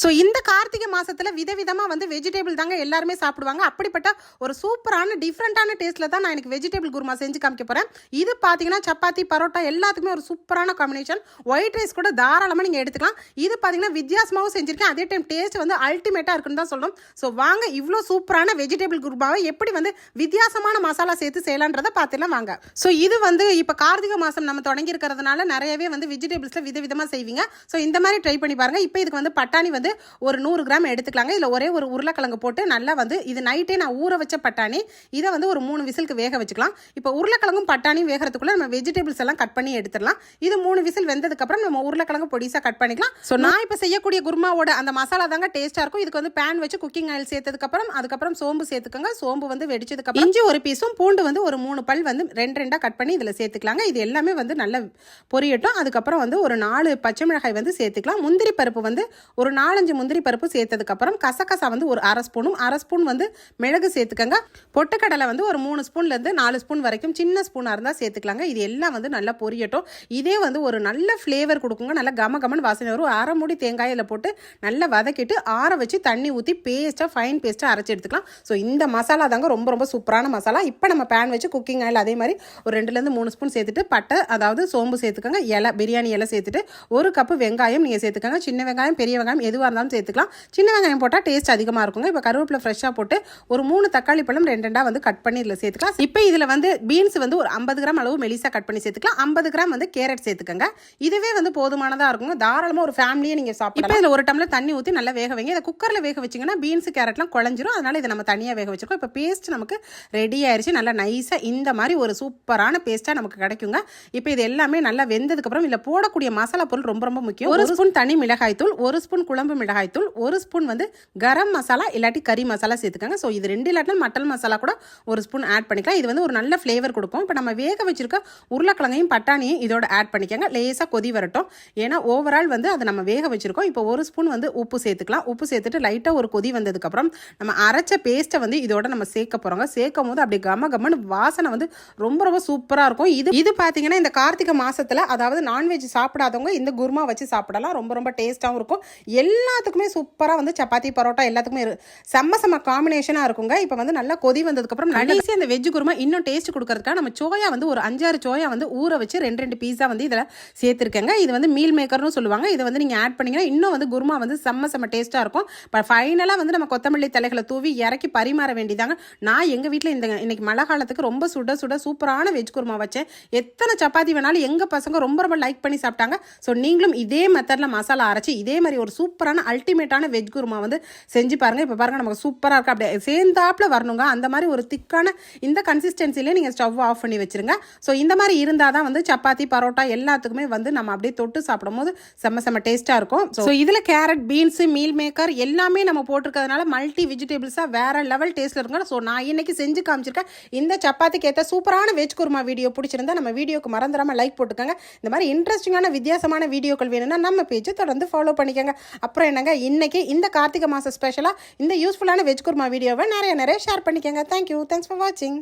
So இந்த கார்த்திகை மாதத்தில் விதவிதமாக வந்து வெஜிடேபிள் தாங்க எல்லாருமே சாப்பிடுவாங்க. அப்படிப்பட்ட ஒரு சூப்பரான டிஃப்ரெண்ட்டான டேஸ்ட்டில் தான் நான் எனக்கு வெஜிடேபிள் குருமா செஞ்சு காமிக்க போகிறேன் இது பார்த்தீங்கன்னா சப்பாத்தி பரோட்டா எல்லாத்துக்குமே ஒரு சூப்பரான காம்பினேஷன் ஒயிட் ரைஸ் கூட தாராளமாக நீங்கள் எடுத்துக்கலாம். இது பார்த்தீங்கன்னா வித்தியாசமாகவும் செஞ்சுருக்கேன். அதே டைம் டேஸ்ட் வந்து அல்டிமேட்டாக இருக்குன்னு தான் சொல்லணும். ஸோ வாங்க இவ்வளோ சூப்பரான வெஜிடேபிள் குருமாவை எப்படி வந்து வித்தியாசமான மசாலா சேர்த்து செய்யலான்றதை பார்த்துலாம் வாங்க. ஸோ இது வந்து இப்போ கார்த்திகை மாதம் நம்ம தொடங்கி இருக்கிறதுனால நிறையவே வந்து வெஜிடபிள்ஸில் விதவிதமாக செய்வீங்க. ஸோ இந்த மாதிரி ட்ரை பண்ணி பாருங்கள் இப்போ இதுக்கு வந்து பட்டாணி வந்து ஒரு நூறு கிராம் எடுத்துக்கலாங்க. இதில் ஒரே ஒரு உருளைக்கிழங்கு போட்டு நல்லா வந்து இது நைட்டே நான் ஊற வச்ச பட்டாணி இதை வந்து ஒரு மூணு விசிலுக்கு வேக வச்சுக்கலாம். இப்போ உருளைக்கிழங்கும் பட்டாணியும் வேகிறதுக்குள்ள நம்ம வெஜிடபிள்ஸ் எல்லாம் கட் பண்ணி எடுத்துடலாம். இது மூணு விசில் வெந்ததுக்கப்புறம் நம்ம உருளைக்கிழங்கு பொடிசாக கட் பண்ணிக்கலாம். ஸோ நான் இப்போ செய்யக்கூடிய குருமாவோட அந்த மசாலா தாங்க டேஸ்ட்டாக இருக்கும். இதுக்கு வந்து பேன் வச்சு குக்கிங் ஆயில் சேர்த்ததுக்கப்புறம் அதுக்கப்புறம் சோம்பு சேர்த்துக்கோங்க. சோம்பு வந்து வெடிச்சதுக்கப்புறம் இஞ்சி ஒரு பீஸும் பூண்டு வந்து ஒரு மூணு பல் வந்து ரெண்டு ரெண்டாக கட் பண்ணி இதில் சேர்த்துக்கலாங்க. இது எல்லாமே வந்து நல்ல பொரியட்டும். அதுக்கப்புறம் வந்து ஒரு நாலு பச்சை மிளகாய் வந்து சேர்த்துக்கலாம். முந்திரி பருப்பு வந்து ஒரு நாலஞ்சு முந்திரி பருப்பு சேர்த்ததுக்கப்புறம் கசகசா வந்து ஒரு அரை ஸ்பூனும் அரை ஸ்பூன் வந்து மிளகு சேர்த்துக்கங்க. பொட்டுக்கடலை வந்து ஒரு மூணு ஸ்பூன்லேருந்து நாலு ஸ்பூன் வரைக்கும் சின்ன ஸ்பூனாக இருந்தால் சேர்த்துக்கலாங்க. இது எல்லாம் வந்து நல்லா பொரியட்டும். இதே வந்து ஒரு நல்ல ஃப்ளேவர் கொடுக்குங்க. நல்லா கம கமன் வாசனை வரும். அரை மூடி தேங்காயில் போட்டு நல்லா வதக்கிட்டு ஆற வச்சு தண்ணி ஊற்றி பேஸ்ட்டாக ஃபைன் பேஸ்ட்டாக அரைச்சி எடுத்துக்கலாம். ஸோ இந்த மசாலா தாங்க ரொம்ப ரொம்ப சூப்பரான மசாலா. இப்போ நம்ம பேன் வச்சு குக்கிங் ஆயில் அதே மாதிரி ஒரு ரெண்டுலேருந்து மூணு ஸ்பூன் சேர்த்துட்டு பட்டை அதாவது சோம்பு சேர்த்துக்கோங்க. இலை பிரியாணி இலை சேர்த்துட்டு ஒரு கப்பு வெங்காயம் நீங்கள் சேர்த்துக்கோங்க. சின்ன வெங்காயம் பெரிய வெங்காயம் எதுவாக இருந்தாலும் சேர்த்துக்கலாம். சின்ன வெங்காயம் போட்டால் டேஸ்ட் அதிகமாக இருக்குங்க. இப்போ கருவேப்பிலை ஃப்ரெஷ்ஷாக போட்டு ஒரு மூணு தக்காளி பழம் ரெண்டு ரெண்டாக வந்து கட் பண்ணி இதில் சேர்த்துக்கலாம். இப்போ இதில் வந்து பீன்ஸ் வந்து ஒரு ஐம்பது கிராம் அளவு மெலிசா கட் பண்ணி சேர்த்துக்கலாம். ஐம்பது கிராம் வந்து கேரட் சேர்த்துக்கோங்க. இதுவே வந்து போதுமானதாக இருக்குங்க. தாராளமாக ஒரு ஃபேமிலியே நீங்கள் சாப்பிட்டு இப்போ இதில் ஒரு டம்ளர் தண்ணி ஊற்றி நல்லா வேக வைங்க. இதை குக்கரில் வேக வச்சிங்கன்னா பீன்ஸ் கேரட்லாம் குழஞ்சிரும். அதனால் இதை நம்ம தனியாக வேக வச்சிருக்கோம். இப்போ பேஸ்ட் நமக்கு ரெடி ஆயிருச்சு. நல்லா நைஸாக இந்த மாதிரி ஒரு சூப்பரான பேஸ்ட்டாக நமக்கு கிடைக்குங்க. இப்போ இது எல்லாமே நல்லா வெந்ததுக்கப்புறம் இதில் போடக்கூடிய மசாலா பொருள் ரொம்ப ரொம்ப முக்கியம். ஒரு ஸ்பூன் தனி மிளகாய் தூள் ஒரு ஸ்பூன் குழம்பு மிளகாய் தூள் ஒரு ஸ்பூன் வந்து கரம் மசாலா இல்லாட்டி கறி மசாலா சேர்த்துக்கோங்க. ஸோ இது ரெண்டு இல்லாட்டிலும் மட்டன் மசாலா கூட ஒரு ஸ்பூன் ஆட் பண்ணிக்கலாம். இது வந்து ஒரு நல்ல ஃப்ளேவர் கொடுக்கும். இப்போ நம்ம வேக வச்சிருக்க உருளைக்கிழங்கையும் பட்டாணியும் இதோட ஆட் பண்ணிக்கோங்க. லேசாக கொதி வரட்டும். ஏன்னா ஓவரால் வந்து அதை நம்ம வேக வச்சிருக்கோம். இப்போ ஒரு ஸ்பூன் வந்து உப்பு சேர்த்துக்கலாம். உப்பு சேர்த்துட்டு லைட்டாக ஒரு கொதி வந்ததுக்கப்புறம் நம்ம அரைச்ச பேஸ்ட்டை வந்து இதோட நம்ம சேர்க்க போகிறோங்க சேர்க்கும் போது அப்படி கம கமன்னு வாசனை வந்து ரொம்ப ரொம்ப சூப்பராக இருக்கும். இது இது பார்த்தீங்கன்னா இந்த கார்த்திகை மாதத்தில் அதாவது நான்வெஜ் சாப்பிடாதவங்க இந்த குருமா வச்சு சாப்பிடலாம். ரொம்ப ரொம்ப டேஸ்ட்டாகவும் இருக்கும். எல்லாத்துக்குமே சூப்பராக வந்து சப்பாத்தி பரோட்டா எல்லாத்துக்குமே செம்ம செம்ம காம்பினேஷனாக இருக்குங்க. இப்போ வந்து நல்லா கொதி வந்ததுக்கப்புறம் கடைசி அந்த வெஜ் குருமா இன்னும் டேஸ்ட் கொடுக்கறதுக்காக நம்ம சோயா வந்து ஒரு அஞ்சாறு சோயா வந்து ஊற வச்சு ரெண்டு ரெண்டு பீஸா வந்து இதில் சேர்த்துருக்கேங்க. இது வந்து மீல் மேக்கர்னு சொல்லுவாங்க. இதை வந்து நீங்கள் ஆட் பண்ணிங்கன்னா இன்னும் வந்து குருமா வந்து செம்ம செம்ம டேஸ்ட்டாக இருக்கும். இப்போ ஃபைனலாக வந்து நம்ம கொத்தமல்லி தலைகளை தூவி இறக்கி பரிமாற வேண்டியதாங்க. நான் எங்கள் வீட்டில் இந்த இன்னைக்கு மழை காலத்துக்கு ரொம்ப சுட சுட சூப்பரான வெஜ் குருமா வச்சேன். எத்தனை சப்பாத்தி வேணாலும் எங்கள் பசங்க ரொம்ப ரொம்ப லைக் பண்ணி சாப்பிட்டாங்க. ஸோ நீங்களும் இதே மெத்தடில் மசாலா அரைச்சி இதே மாதிரி ஒரு சூப்பரான அல்டிமேட்டான வெஜ் குருமா வந்து செஞ்சு பாருங்கள் இப்போ பாருங்கள் நமக்கு சூப்பராக இருக்குது அப்படியே சேர்ந்தாப்புல வரணுங்க. அந்த மாதிரி ஒரு திக்கான இந்த கன்சிஸ்டன்சிலே நீங்கள் ஸ்டவ் ஆஃப் பண்ணி வச்சிருங்க. ஸோ இந்த மாதிரி இருந்தால் தான் வந்து சப்பாத்தி பரோட்டா எல்லாத்துக்குமே வந்து நம்ம அப்படியே தொட்டு சாப்பிடும்போது செம்ம செம்ம டேஸ்ட்டாக இருக்கும். ஸோ இதில் கேரட் பீன்ஸு மீல் மேக்கர் எல்லாமே நம்ம போட்டிருக்கிறதுனால மல்டி வெஜிடபிள்ஸாக வேறு லெவல் டேஸ்ட்டில் இருக்குங்க. ஸோ நான் இன்னைக்கு செஞ்சு காமிச்சிருக்கேன். இந்த சப்பாத்திக்கு ஏற்ற சூப்பரான வெஜ் குருமா வீடியோ பிடிச்சிருந்தா நம்ம வீடியோக்கு மறந்துடாமல் லைக் போட்டுக்கோங்க. இந்த மாதிரி இன்ட்ரெஸ்டிங்கான வித்தியாசமான வீடியோக்கள் வேணும்னா நம்ம பேஜை தொடர்ந்து ஃபாலோ பண்ணிக்கோங்க. அப்புறம் என்னங்க இன்னைக்கு இந்த கார்த்திகை மாதம் ஸ்பெஷலாக இந்த யூஸ்ஃபுல்லான வெஜ் குருமா வீடியோவை நிறைய நிறைய ஷேர் பண்ணிக்கோங்க. தேங்க்யூ தேங்க்ஸ் ஃபார் வாட்சிங்